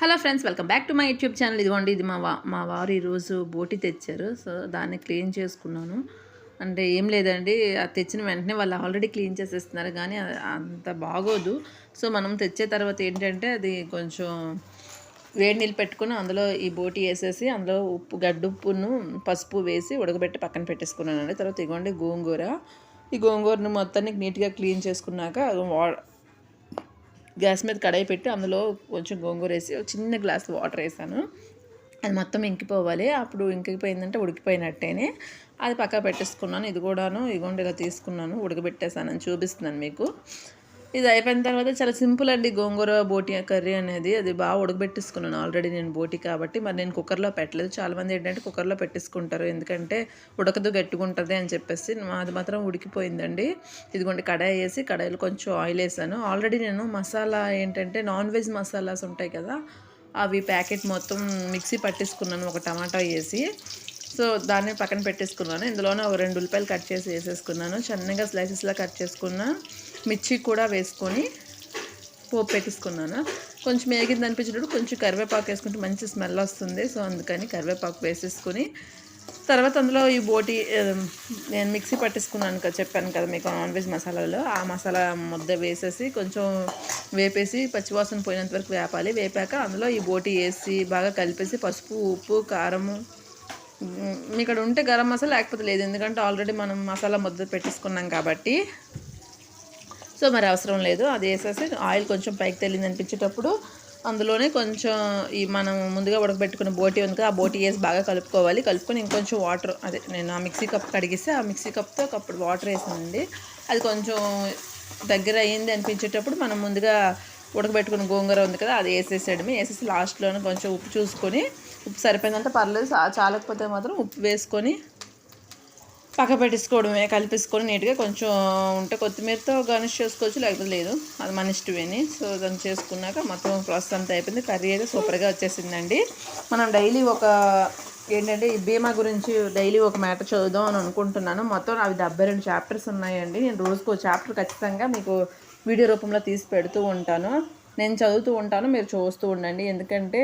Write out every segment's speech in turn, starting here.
Hello friends welcome back to my YouTube channel. ఇదిగోండి ఇది మా వా మా వారు ఈరోజు బోటి తెచ్చారు సో దాన్ని క్లీన్ చేసుకున్నాను. అంటే ఏం లేదండి అది తెచ్చిన వెంటనే వాళ్ళు ఆల్రెడీ క్లీన్ చేసేస్తున్నారు కానీ అది అంత బాగోదు. సో మనం తెచ్చే తర్వాత ఏంటంటే అది కొంచెం వేడి నీళ్ళు పెట్టుకుని అందులో ఈ బోటి వేసేసి అందులో ఉప్పు గడ్డుప్పును పసుపు వేసి ఉడకబెట్టి పక్కన పెట్టేసుకున్నానండి. తర్వాత ఇదిగోండి గోంగూర. ఈ గోంగూరను మొత్తానికి నీట్గా క్లీన్ చేసుకున్నాక వా గ్యాస్ మీద కడాయి పెట్టి అందులో కొంచెం గోంగూర వేసి చిన్న గ్లాస్ వాటర్ వేసాను. అది మొత్తం ఇంకిపోవాలి. అప్పుడు ఇంకిపోయిందంటే ఉడికిపోయినట్టేనే అది పక్క పెట్టేసుకున్నాను. ఇది కూడాను ఇగోండి ఇలా తీసుకున్నాను. ఉడకబెట్టేసానని చూపిస్తున్నాను మీకు. ఇది అయిపోయిన తర్వాత చాలా సింపుల్ అండి. గోంగూర బోటి కర్రీ అనేది అది బాగా ఉడకబెట్టేసుకున్నాను. ఆల్రెడీ నేను బోటి కాబట్టి మరి నేను కుక్కర్లో పెట్టలేదు. చాలామంది ఏంటంటే కుక్కర్లో పెట్టేసుకుంటారు. ఎందుకంటే ఉడకదు గట్టుకుంటుంది అని చెప్పేసి అది మాత్రం ఉడికిపోయిందండి. ఇదిగోండి కడాయి వేసి కడాయిలో కొంచెం ఆయిల్ వేసాను. ఆల్రెడీ నేను మసాలా ఏంటంటే నాన్ వెజ్ మసాలాస్ ఉంటాయి కదా అవి ప్యాకెట్ మొత్తం మిక్సీ పట్టేసుకున్నాను. ఒక టమాటా వేసి సో దాన్ని పక్కన పెట్టేసుకున్నాను. ఇందులోనే ఒక రెండు ఉల్లిపాయలు కట్ చేసి వేసేసుకున్నాను. చిన్నగా స్లైసెస్లా కట్ చేసుకున్న మిర్చి కూడా వేసుకొని పోపు పెట్టేసుకున్నాను కొంచెం వేగింది అనిపించినప్పుడు కొంచెం కరివేపాకు వేసుకుంటే మంచి స్మెల్ వస్తుంది. సో అందుకని కరివేపాకు వేసేసుకొని తర్వాత అందులో ఈ బోటి నేను మిక్సీ పట్టేసుకున్నాను కదా చెప్పాను కదా మీకు నాన్ వెజ్ మసాలాలో. ఆ మసాలా ముద్ద వేసేసి కొంచెం వేపేసి పచ్చివాసన పోయినంత వరకు వేపాలి. వేపాక అందులో ఈ బోటి వేసి బాగా కలిపేసి పసుపు ఉప్పు కారము ఇక్కడ ఉంటే గరం మసాలా లేకపోతే లేదు. ఎందుకంటే ఆల్రెడీ మనం మసాలా ముద్ద పెట్టేసుకున్నాం కాబట్టి. సో మరి అవసరం లేదు. అది వేసేసి ఆయిల్ కొంచెం పైకి తెలియదు అనిపించేటప్పుడు అందులోనే కొంచెం ఈ మనం ముందుగా ఉడకబెట్టుకున్న బోటి ఉంది కదా ఆ బోటి వేసి బాగా కలుపుకోవాలి. కలుపుకొని ఇంకొంచెం వాటర్ అదే నేను ఆ మిక్సీ కప్ కడిగిస్తే ఆ మిక్సీ కప్తో ఒకప్పుడు వాటర్ వేసానండి. అది కొంచెం దగ్గర అయ్యింది అనిపించేటప్పుడు మనం ముందుగా ఉడకబెట్టుకున్న గోంగూర ఉంది కదా అది వేసేసేయడమే. వేసేసి లాస్ట్లోనే కొంచెం ఉప్పు చూసుకొని ఉప్పు సరిపోయిందంటే పర్లేదు. చాలకపోతే మాత్రం ఉప్పు వేసుకొని పక్క పెట్టేసుకోవడమే కలిపేసుకొని నీట్గా కొంచెం ఉంటే కొత్తిమీరతో గార్నిష్ చేసుకోవచ్చు లేకపోతే లేదు. అది మన ఇష్టమేని. సో దాన్ని చేసుకున్నాక మొత్తం ప్రాసెస్ అంతా అయిపోయింది. కర్రీ అయితే సూపర్గా వచ్చేసిందండి. మనం డైలీ ఒక ఏంటంటే ఈ బీమా గురించి డైలీ ఒక మ్యాటర్ చదువుదాం అని అనుకుంటున్నాను. మొత్తం అవి డెబ్బై రెండు చాప్టర్స్ ఉన్నాయండి. నేను రోజుకు ఒక చాప్టర్ ఖచ్చితంగా మీకు వీడియో రూపంలో తీసి పెడుతూ ఉంటాను. నేను చదువుతూ ఉంటాను మీరు చూస్తూ ఉండండి. ఎందుకంటే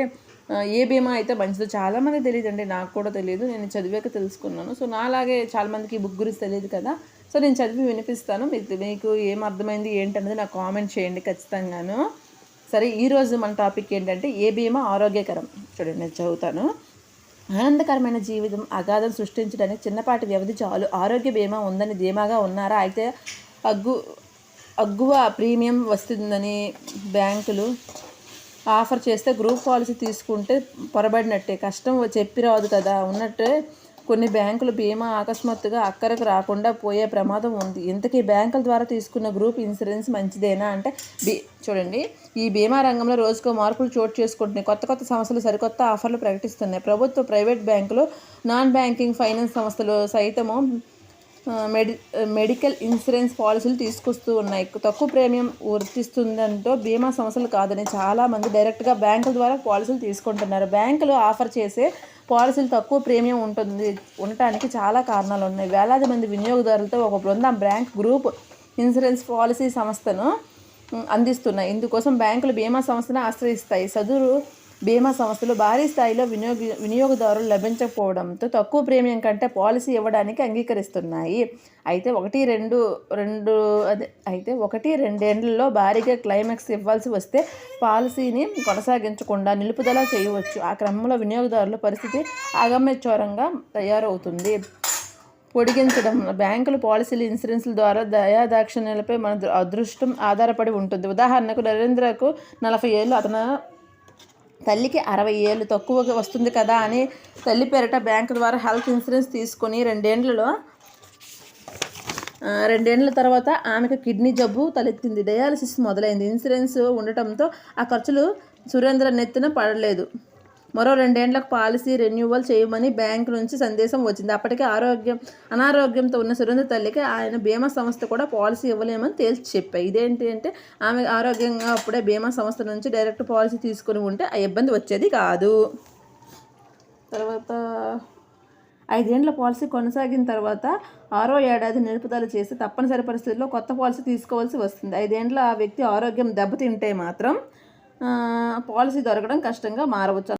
ఏ బీమా అయితే మంచిదో చాలామంది తెలియదండి. నాకు కూడా తెలియదు. నేను చదివాక తెలుసుకున్నాను. సో నాలాగే చాలామందికి ఈ బుక్ గురించి తెలియదు కదా. సో నేను చదివి వినిపిస్తాను. మీకు మీకు ఏం అర్థమైంది ఏంటనేది నాకు కామెంట్ చేయండి ఖచ్చితంగాను. సరే ఈరోజు మన టాపిక్ ఏంటంటే ఏ బీమా ఆరోగ్యకరం? చూడండి నేను చదువుతాను. ఆనందకరమైన జీవితం అగాధం సృష్టించడానికి చిన్నపాటి వ్యవధి చాలు. ఆరోగ్య బీమా ఉందని ధీమాగా ఉన్నారా? అయితే అగ్గు అగ్గువ ప్రీమియం వస్తుందని బ్యాంకులు ఆఫర్ చేస్తే గ్రూప్ పాలసీ తీసుకుంటే పొరబడినట్టే. కష్టం చెప్పి రాదు కదా. ఉన్నట్టే కొన్ని బ్యాంకులు బీమా అకస్మాత్తుగా అక్కరకు రాకుండా పోయే ప్రమాదం ఉంది. ఇంతకీ బ్యాంకుల ద్వారా తీసుకున్న గ్రూప్ ఇన్సూరెన్స్ మంచిదేనా అంటే బీ చూడండి. ఈ బీమా రంగంలో రోజుకో మార్పులు చోటు చేసుకుంటున్నాయి. కొత్త కొత్త సంస్థలు సరికొత్త ఆఫర్లు ప్రకటిస్తున్నాయి. ప్రభుత్వ ప్రైవేట్ బ్యాంకులు నాన్ బ్యాంకింగ్ ఫైనాన్స్ సంస్థలు సైతము మెడి మెడికల్ ఇన్సూరెన్స్ పాలసీలు తీసుకొస్తూ ఉన్నాయి. తక్కువ ప్రీమియం వర్తిస్తుందంటూ బీమా సంస్థలు కాదని చాలామంది డైరెక్ట్గా బ్యాంకుల ద్వారా పాలసీలు తీసుకుంటున్నారు. బ్యాంకులు ఆఫర్ చేసే పాలసీలు తక్కువ ప్రీమియం ఉంటుంది ఉండటానికి చాలా కారణాలు ఉన్నాయి. వేలాది మంది వినియోగదారులతో ఒక బృందం బ్యాంక్ గ్రూప్ ఇన్సూరెన్స్ పాలసీ సంస్థను అందిస్తున్నాయి. ఇందుకోసం బ్యాంకులు బీమా సంస్థను ఆశ్రయిస్తాయి. సదురు బీమా సంస్థలు భారీ స్థాయిలో వినియోగ వినియోగదారులు లభించకపోవడంతో తక్కువ ప్రీమియం కంటే పాలసీ ఇవ్వడానికి అంగీకరిస్తున్నాయి. అయితే ఒకటి రెండు రెండు అదే అయితే ఒకటి రెండేళ్ళలో భారీగా క్లైమాక్స్ ఇవ్వాల్సి వస్తే పాలసీని కొనసాగించకుండా నిలుపుదల చేయవచ్చు. ఆ క్రమంలో వినియోగదారుల పరిస్థితి అగమ్యచోరంగా తయారవుతుంది. పొడిగించడం బ్యాంకులు పాలసీలు ఇన్సూరెన్స్ల ద్వారా దయాదాక్షిణ్యాలపై మన దృ- అదృష్టం ఆధారపడి ఉంటుంది. ఉదాహరణకు నరేంద్రకు నలభై ఏళ్ళు అతను తల్లికి అరవై ఏళ్ళు తక్కువగా వస్తుంది కదా అని తల్లి పేరిట బ్యాంకు ద్వారా హెల్త్ ఇన్సూరెన్స్ తీసుకొని రెండేండ్లలో రెండేండ్ల రెండేళ్ళ తర్వాత ఆమెకు కిడ్నీ జబ్బు తలెత్తింది. డయాలసిస్ మొదలైంది. ఇన్సూరెన్స్ ఉండటంతో ఆ ఖర్చులు సురేంద్ర నెత్తిన పడలేదు. మరో రెండేండ్లకు పాలసీ రెన్యువల్ చేయమని బ్యాంకు నుంచి సందేశం వచ్చింది. అప్పటికే ఆరోగ్యం అనారోగ్యంతో ఉన్న సురేంద్ర తల్లికి ఆయన బీమా సంస్థ కూడా పాలసీ ఇవ్వలేమని తేల్చి చెప్పాయి. ఇదేంటి అంటే ఆమె ఆరోగ్యంగా అప్పుడే బీమా సంస్థ నుంచి డైరెక్ట్ పాలసీ తీసుకుని ఉంటే ఆ ఇబ్బంది వచ్చేది కాదు. తర్వాత ఐదేండ్ల పాలసీ కొనసాగిన తర్వాత ఆరో ఏడాది నిలుపుదల చేసి తప్పనిసరి పరిస్థితుల్లో కొత్త పాలసీ తీసుకోవాల్సి వస్తుంది. ఐదేండ్ల ఆ వ్యక్తి ఆరోగ్యం దెబ్బతింటే మాత్రం పాలసీ దొరకడం కష్టంగా మారవచ్చు.